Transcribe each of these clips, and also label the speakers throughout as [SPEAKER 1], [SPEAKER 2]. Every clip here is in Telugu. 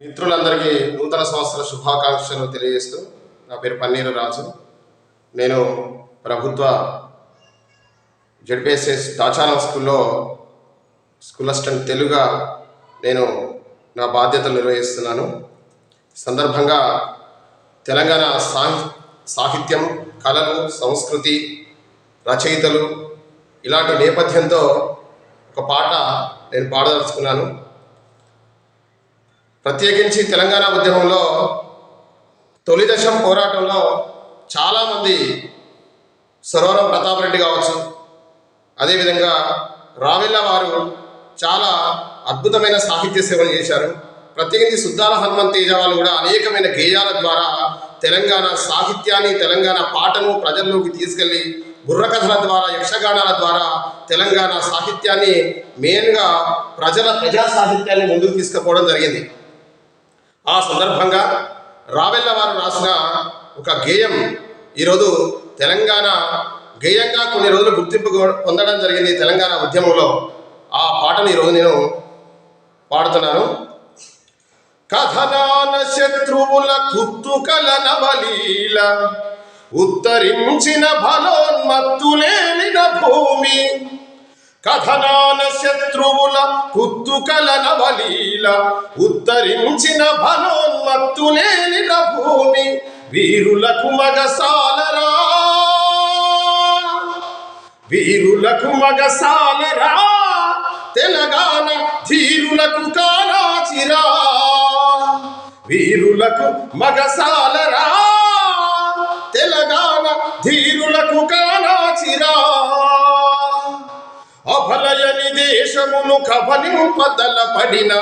[SPEAKER 1] మిత్రులందరికీ నూతన సంవత్సర శుభాకాంక్షలు తెలియజేస్తూ నా పేరు పన్నీరు రాజు. నేను ప్రభుత్వ జడ్పిఎస్ఎస్ దాచారం స్కూల్లో స్కూల్ అసిస్టెంట్ తెలుగుగా నేను నా బాధ్యతలు నిర్వహిస్తున్నాను. సందర్భంగా తెలంగాణ సాహి సాహిత్యం కళలు సంస్కృతి రచయితలు ఇలాంటి నేపథ్యంతో ఒక పాట నేను పాడదలుచుకున్నాను. ప్రత్యేకించి తెలంగాణ ఉద్యమంలో తొలి దశ పోరాటంలో చాలామంది సరోవరం ప్రతాప్ రెడ్డి కావచ్చు అదేవిధంగా రావెల్ల వారు చాలా అద్భుతమైన సాహిత్య సేవలు చేశారు. ప్రత్యేకించి సుద్దాల హనుమంతేజ వాళ్ళు కూడా అనేకమైన గేయాల ద్వారా తెలంగాణ సాహిత్యాన్ని తెలంగాణ పాటను ప్రజల్లోకి తీసుకెళ్ళి బుర్రకథల ద్వారా యక్షగానాల ద్వారా తెలంగాణ సాహిత్యాన్ని మెయిన్గా ప్రజల ప్రజా సాహిత్యాన్ని ముందుకు తీసుకుపోవడం జరిగింది. ఆ సందర్భంగా రావెల్ల వారు రాసిన ఒక గేయం ఈరోజు తెలంగాణ గేయంగా కొన్ని రోజులు గుర్తింపు పొందడం జరిగింది తెలంగాణ ఉద్యమంలో. ఆ పాటను ఈరోజు నేను పాడుతున్నాను కథనాన శత్రువుల కుత్తుకల నవలీల ఉత్తరించిన బలోన్మత్తులేనిన భూమి. కథనాన శత్రువుల కుత్తుకల నవలీల ఉత్తరించిన బలోన్మత్తులేనిన భూమి. వీరులకు మగసాలరా వీరులకు మగసాలరా తెలంగాణ వీరులకు కాలాచిరా వీరులకు మగసాలరా. తెలంగాణ ధీరులకు కాలాచిరా అభలయని దేశమును కబలింపతల పడిన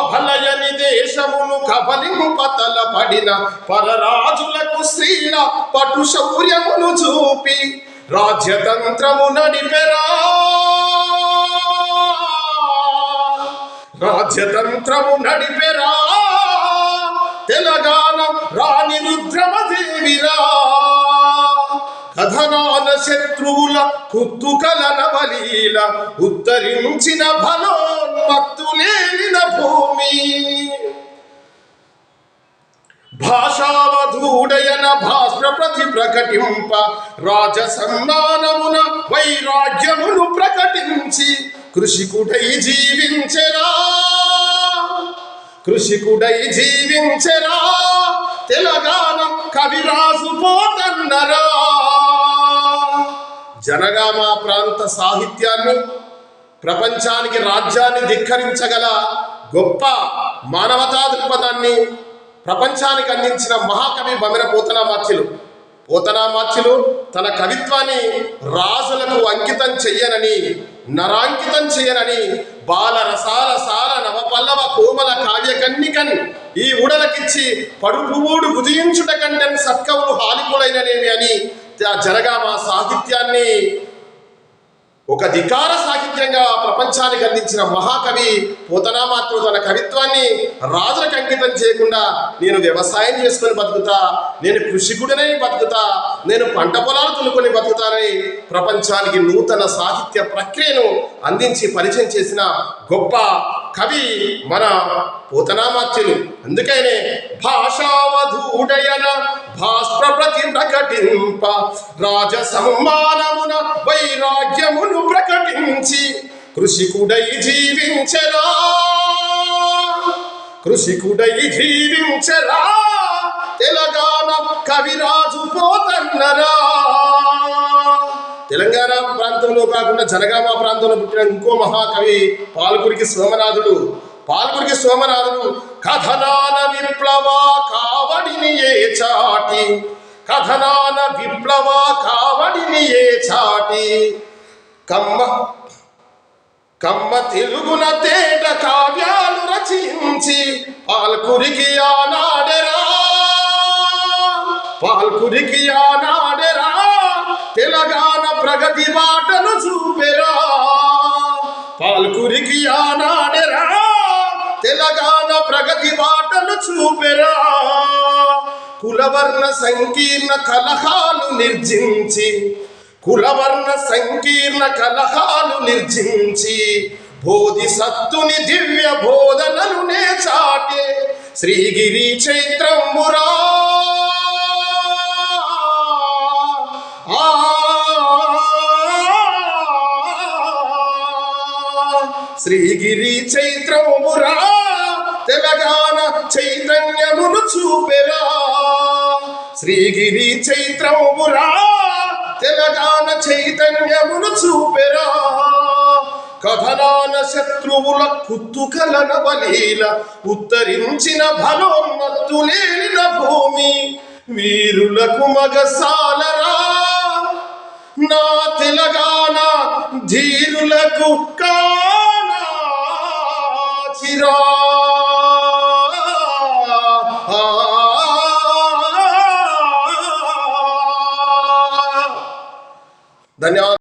[SPEAKER 1] అభలయని దేశమును కబలింపతల పడిన పరరాజులకు స్త్రీల పటు శౌర్యమును చూపి రాజ్యతంత్రము నడిపెరా. రాజ్యతంత్రము నడిపెరా. తెలంగాణ రాణి రుద్రమదేవిరా. కథనాన శత్రువుల కుత్తుకల నవలీల ఉత్తరించిన బలోన్మత్తులేనిన భూమి. భాషావధూడయన భాస్ర ప్రతి ప్రకటింప రాజ సన్మానమున వైరాగ్యమును ప్రకటించి కృషికుడై జీవించరా. కృషికుడై జీవించరా. తెలంగాణ కవిరాజు పోతన్నరా. జనగామ ప్రాంత సాహిత్యాన్ని ప్రపంచానికి రాజ్యాన్ని ధిక్కరించగల గొప్ప మానవతా దృక్పథాన్ని ప్రపంచానికి అందించిన మహాకవి బమిర పోతనామాత్యులు పోతనామాచ్యులు తన కవిత్వాన్ని రాజులకు అంకితం చెయ్యనని నరాంకితం చేయనని బాల రసాల సాల నవపల్లవ కోమల కావ్య కన్నికన్ ఈ ఉడలకిచ్చి పడుపువుడు గుదించుట కంటే సత్కవులు హాలికులైననేమి అని ఆ మా సాహిత్యాన్ని ఒక ధికార సాహిత్యంగా ప్రపంచానికి అందించిన మహాకవి పోతనామాత్రుడు తన కవిత్వాన్ని రాజులకు అంకితం చేయకుండా నేను వ్యవసాయం చేసుకొని బతుకుతా నేను కృషికుడనే బతుకుతా నేను పంట పొలాలు తులుకొని బతుకుతానని ప్రపంచానికి నూతన సాహిత్య ప్రక్రియను అందించి పరిచయం చేసిన గొప్ప కవి మన పోతనామాత్యులు అందుకనే భాషావధూడయన భాస్ప్ర ప్రతి ప్రకటింప రాజ సమ్మానమున వైరాగ్యమును ప్రకటించి కృషికుడై జీవించరా. కృషికుడై జీవించరా. తెలంగాణ కవిరాజు పోతన్నరా. తెలంగాణ ప్రాంతంలో కాకుండా జనగామ ప్రాంతంలో పుట్టిన ఇంకో మహాకవి పాల్గురికి సోమనాథుడు. పాల్గురికి సోమనాథుడు కథనాన విప్లవ కావడిని ఏ చాటి? కథనాన విప్లవ కావడిని ఏ చాటి? కమ్మ కమ్మ తెలుగున తేట కావ్యాలు రచించి పాల్కురికి ఆనాడెరా. పాల్కురికి ఆనాడెరా తెలంగాణ ప్రగతి బాటను చూపెరా. పాల్కురికి ఆనాడెరా. కులవర్ణ సంకీర్ణ కలహాలు నిర్జించి కులవర్ణ సంకీర్ణ కలహాలు నిర్జించి బోధిసత్తుని దివ్య బోధనలు నే చాటే శ్రీగిరి చైత్రంబురా. ఆ. శ్రీగిరి చైత్రమురా తెలంగాణ చైతన్యమును చూపెరా. శ్రీగిరి చైత్రమురా తెలంగాణ చైతన్యమును చూపెరా. కథనాన శత్రువుల కుత్తుకలన బలీల ఉత్తరించిన బలోన్నత్తు లేనిన భూమి వీరులకు మగసాలరా నా తెలంగాణ ధీరులకు కా धन्यवाद